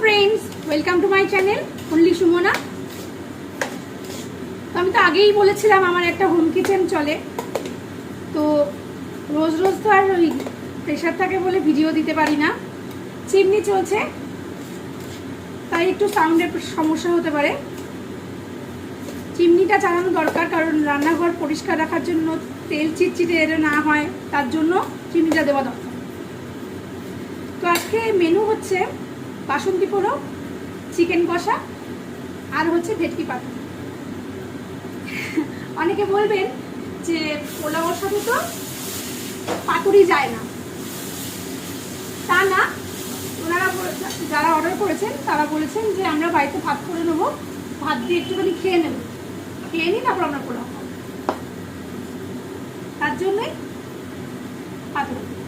Friends welcome to my channel only Sumana আমি তো আগেই বলেছিলাম আমার একটা হোম কিচেন চলে। তো রোজ রোজ তো আর ওই প্রেশার থাকে বলে ভিডিও দিতে পারি না। চিমনি চলছে। তাই একটু সাউন্ডের সমস্যা হতে পারে। চিমনিটা চালানো দরকার, কারণ রান্নাঘর পরিষ্কার রাখার জন্য তেল চিটচিটে না হয়, তার জন্য চিমনিটা দেওয়া দরকার। তো আজকে মেনু হচ্ছে বাসন্তী পোড়ো, চিকেন কষা, আর হচ্ছে ভেটকি পাতা। অনেকে বলবেন যে পোলাওর সাথে তো পাতুরি যায় না। তা না, ওনারা যারা অর্ডার করেছেন, তারা বলেছেন যে আমরা বাড়িতে ভাত করে নেব, ভাত দিয়ে একটুখানি খেয়ে নেব। খেয়ে নিই তারপর আমরা পোলাও তার জন্যই পাতুরি।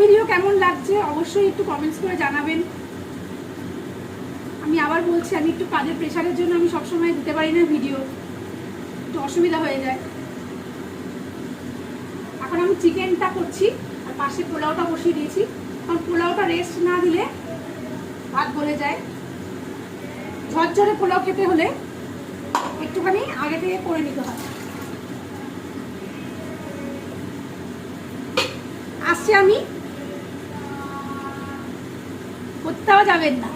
ভিডিও কেমন লাগছে অবশ্যই একটু কমেন্টস করে জানাবেন। আমি আবার বলছি, আমি একটু কাজের প্রেশারের জন্য আমি সবসময় দিতে পারি না ভিডিও একটু অসুবিধা হয়ে যায়। এখন আমি চিকেনটা করছি, আর পাশে পোলাওটা বসিয়ে দিয়েছি। কারণ পোলাওটা রেস্ট না দিলে ভাত গলে যায়। ঝরঝরে পোলাও খেতে হলে একটুখানি আগে থেকে করে নিতে হয়। আসছে আমি। কোথাও যাবেন না।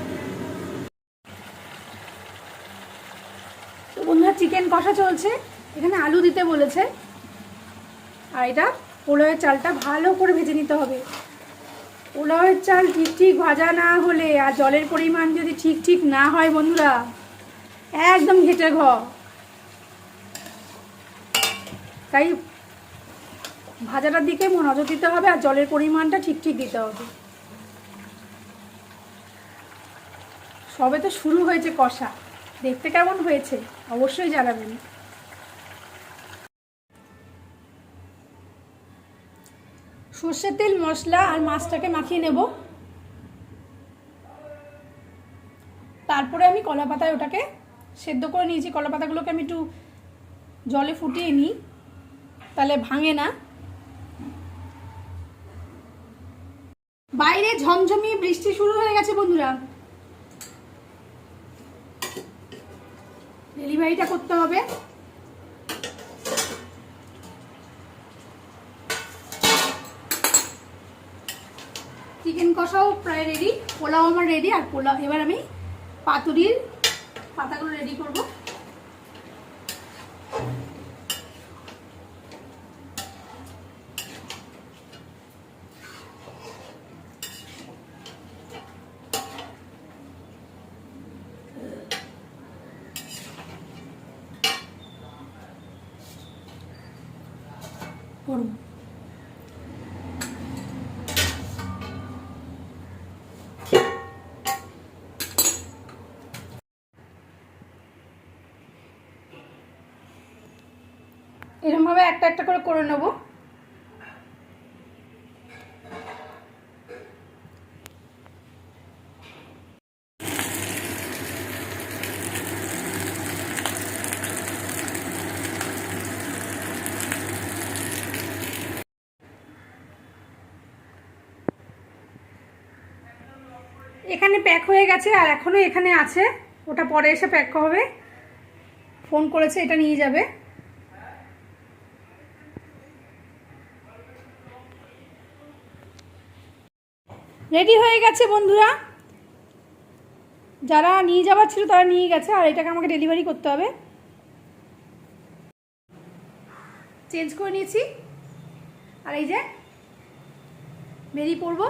তো বন্ধুরা চিকেন কষা চলছে। এখানে আলু দিতে বলেছে। আর এটা পোলাওয়ের চালটা ভালো করে ভেজে নিতে হবে। পোলাওয়ের চাল ঠিক ঠিক ভাজা না হলে আর জলের পরিমাণ যদি ঠিক ঠিক না হয় বন্ধুরা, একদম ঘেটে ঘ। তাই ভাজাটার দিকে নজর দিতে হবে আর জলের পরিমাণটা ঠিক ঠিক দিতে হবে। সবে তো শুরু হয়েছে কষা। দেখতে কেমন হয়েছে? অবশ্যই জানাবেন। সর্ষের তেল, মশলা আর মাছটাকে মাখিয়ে নেব। তারপরে আমি কলা পাতায় ওটাকে সেদ্ধ করে নিয়েছি। কলা পাতাগুলোকে আমি একটু জলে ফুটিয়ে নিই। তাহলে ভাঙে না। বাইরে ঝমঝমিয়ে বৃষ্টি শুরু হয়ে গেছে বন্ধুরা। ডেলিভারিটা করতে হবে। চিকেন কষাও প্রায় রেডি পোলাও আমার রেডি আর পোলাও এবার আমি পাতুরির পাতাগুলো রেডি করব। করব এরকমভাবে একটা একটা করে করে নেব। এখানে প্যাক হয়ে গেছে আর এখনও এখানে আছে। ওটা পরে এসে প্যাক হবে। ফোন করেছে, এটা নিয়ে যাবে। রেডি হয়ে গেছে বন্ধুরা। যারা নিয়ে যাওয়ার ছিল তারা নিয়ে গেছে, আর এটাকে আমাকে ডেলিভারি করতে হবে। চেঞ্জ করে নিয়েছি। আর এই যে, বেরিয়ে পড়ব।